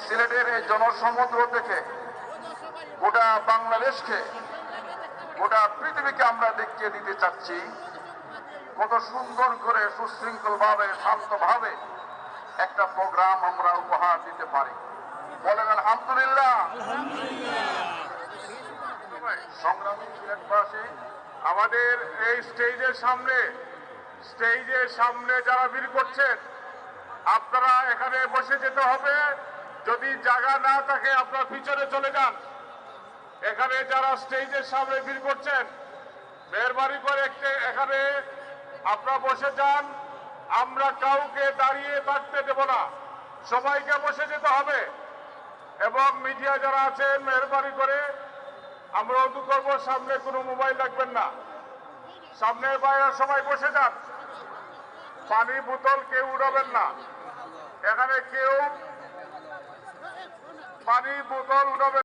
সিলেটের এই জনসমুদ্র থেকে গোটা বাংলাদেশকে, গোটা পৃথিবীকে আমরা দেখিয়ে দিতে চাচ্ছি। কত সুন্দর করে সুশৃঙ্খল ভাবে শান্তভাবে একটা প্রোগ্রাম আমরা উপহার দিতে পারি। বলেন, আলহামদুলিল্লাহ। সংগ্রামী আমাদের এই স্টেজের সামনে স্টেজের সামনে যারা ভিড় করছেন, আপনারা এখানে বসে যেতে হবে। যদি জায়গা না থাকে আপনার পিছনে চলে যান। এখানে যারা স্টেজের সামনে ভিড় করছেন, মেহরবানি করে এখানে আপনারা বসে যান। আমরা কাউকে দাঁড়িয়ে থাকতে দেব না। সবাইকে বসে যেতে হবে। এবং মিডিয়া যারা আছেন, মেহরবানি করে আমরা অনু করব। সামনে কোনো মোবাইল রাখবেন না। সামনের বাইরে সবাই বসে যান। পানি বোতল কেউ উড়াবেন না। এখানে কেউ পানি বোতল